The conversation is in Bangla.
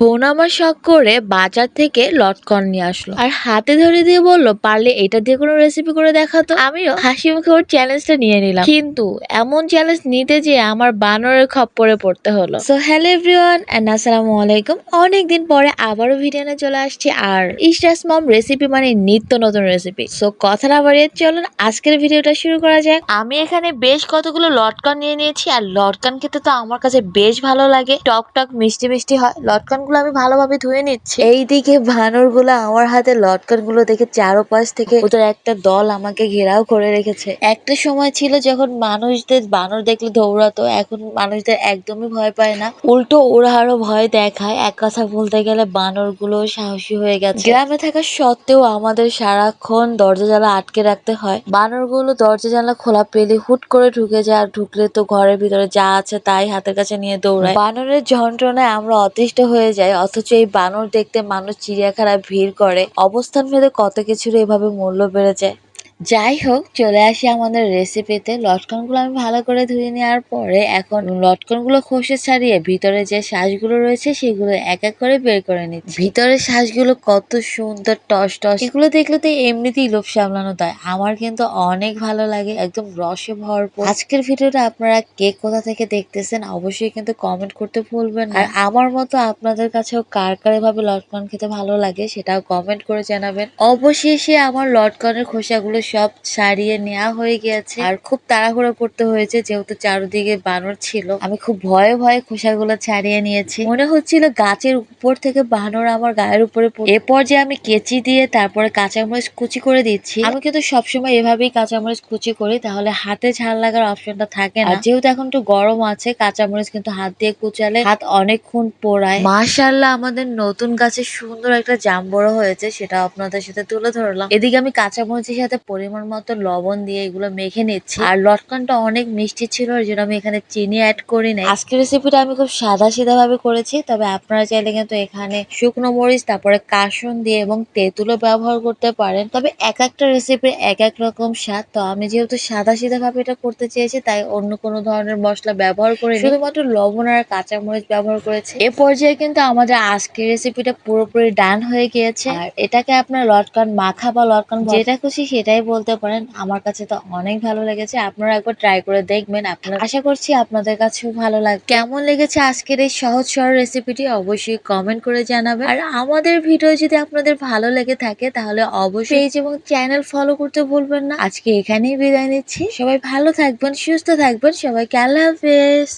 বোন আমার শখ করে বাজার থেকে লটকন নিয়ে আসলো। আর হাতে ধরে দিয়ে বলল, পারলে এটা দিয়ে কোনো রেসিপি করে দেখাতো? আমিও হাসি মুখে ওর চ্যালেঞ্জটা নিয়ে নিলাম। কিন্তু এমন চ্যালেঞ্জ নিতে যে আমার বানরের খপ্পরে পড়তে হলো। সো হ্যালো এভরিওয়ান এন্ড আসসালামু আলাইকুম। অনেকদিন পরে আবারও ভিডিও নিয়ে চলে আসছি। আর ইস্টাস মম রেসিপি মানে নিত্য নতুন রেসিপি সো কথা না বাড়িয়ে চলুন, আজকের ভিডিওটা শুরু করা যাক। আমি এখানে বেশ কতগুলো লটকন নিয়ে নিয়েছি। আর লটকন খেতে তো আমার কাছে বেশ ভালো লাগে। টক টক মিষ্টি মিষ্টি হয়। লটকন গুলো আমি ভালোভাবে ধুয়ে নিচ্ছি। এইদিকে ভানুরগুলো আমার হাতে লটকনগুলো দেখে চারোপাশ থেকে ওদের একটা দল আমাকে ঘেরাও করে রেখেছে। একটা সময় ছিল যখন মানুষদের, বানর দেখলে দৌড়াতো, এখন মানুষদের একদমই ভয় পায় না। উল্টো ওরা আরও ভয় দেখায়, এক কথা বলতে গেলে বানরগুলো সাহসী হয়ে গেছে। গ্রামে থাকা সত্ত্বেও আমাদের সারাক্ষণ দরজা জানলা আটকে রাখতে হয়। বানরগুলো দরজা জানলা খোলা পেলে হুট করে ঢুকে যায়, আর ঢুকলে তো ঘরের ভিতরে যা আছে তাই হাতের কাছে নিয়ে দৌড়ায়। বানরের যন্ত্রণায় আমরা অতিষ্ঠ হয়ে যাই অথচ এই বানর দেখতে মানুষ চিড়িয়াখানায় ভিড় করে। অবস্থান ভেদে কত কিছুর এভাবে মূল্য বেড়ে যায়। যাই হোক চলে আসি আমাদের রেসিপিতে লটকনগুলো আমি ভালো করে ধুয়ে নেওয়ার পরে এখন লটকনগুলো খসে ছাড়িয়ে ভিতরে যে শ্বাসগুলো রয়েছে, সেগুলো এক এক করে বের করে নিচ্ছি। ভিতরের শ্বাসগুলো কত সুন্দর টস টস। এগুলো দেখলে তো এমনিতেই লোভ সামলানো দেয় আমার কিন্তু অনেক ভালো লাগে, একদম রসে ভরপুর। আজকের ভিডিওটা আপনারা কে কোথা থেকে দেখতেছেন, অবশ্যই কিন্তু কমেন্ট করতে ভুলবেন আর আমার মতো আপনাদের কাছেও কার কার এভাবে লটকন খেতে ভালো লাগে, সেটাও কমেন্ট করে জানাবেন। অবশেষে আমার লটকনের খোসাগুলো সব ছাড়িয়ে নেওয়া হয়ে গিয়েছে। আর খুব তাড়াহুড়ো করতে হয়েছে, যেহেতু চারদিকে বানর ছিল। আমি খুব ভয়ে ভয়ে খোসাগুলো ছাড়িয়ে নিয়েছি। মনে হচ্ছিল গাছের উপর থেকে বানর আমার গায়ের উপরে পড়ে- এ পর্যায়ে আমি কেচি দিয়ে তারপরে কাঁচামরিচ কুচি করে দিচ্ছি। আমি কিন্তু সবসময় এভাবেই কাঁচামরিচ কুচি করি, তাহলে হাতে ঝাল লাগার অপশনটা থাকে না। যেহেতু এখন একটু গরম আছে, কাঁচামরিচ কিন্তু হাত দিয়ে কুচালে হাত অনেকক্ষণ পোড়ায়। মাশাল্লাহ আমাদের নতুন গাছে সুন্দর একটা জাম বড় হয়েছে, সেটা আপনাদের সাথে তুলে ধরলাম। এদিকে আমি কাঁচামরিচের সাথে পরিমাণ মতো লবণ দিয়ে এগুলো মেখে নিচ্ছি। আর লটকনটা অনেক মিষ্টি ছিল ওই জন্য আমি এখানে চিনি অ্যাড করি নাই। আজকের রেসিপিটা আমি খুব সাদা সিধা ভাবে করেছি, তবে আপনারা চাইলে কিন্তু এখানে শুকনো মরিচ, তারপরে কাসুন দিয়ে এবং তেঁতুলও ব্যবহার করতে পারেন। তবে এক একটা রেসিপির এক এক রকম স্বাদ, তো আমি যেহেতু সাদা সিধা ভাবে এটা করতে চেয়েছি, তাই অন্য কোনো ধরনের মশলা ব্যবহার করে শুধুমাত্র লবণ আর কাঁচামরিচ ব্যবহার করেছি। এ পর্যায়ে কিন্তু আমাদের আজকের রেসিপিটা পুরোপুরি ডান হয়ে গিয়েছে। আর এটাকে আপনার লটকন মাখা বা লটকন যেটা খুশি সেটাই বলতে পারেন, আমার কাছে তো অনেক ভালো লেগেছে। আপনারা একবার ট্রাই করে দেখবেন। আপনারা আশা করছি আপনাদের কাছেও ভালো লাগবে। কেমন লেগেছে আজকের এই সহজ সরল রেসিপিটি অবশ্যই কমেন্ট করে জানাবেন। আর আমাদের ভিডিও যদি আপনাদের ভালো লেগে থাকে, তাহলে অবশ্যই পেজ এবং চ্যানেল ফলো করতে ভুলবেন না। আজকে এখানেই বিদায় নিচ্ছি। সবাই ভালো থাকবেন, সুস্থ থাকবেন। সবাইকে আল্লাহ হাফেজ।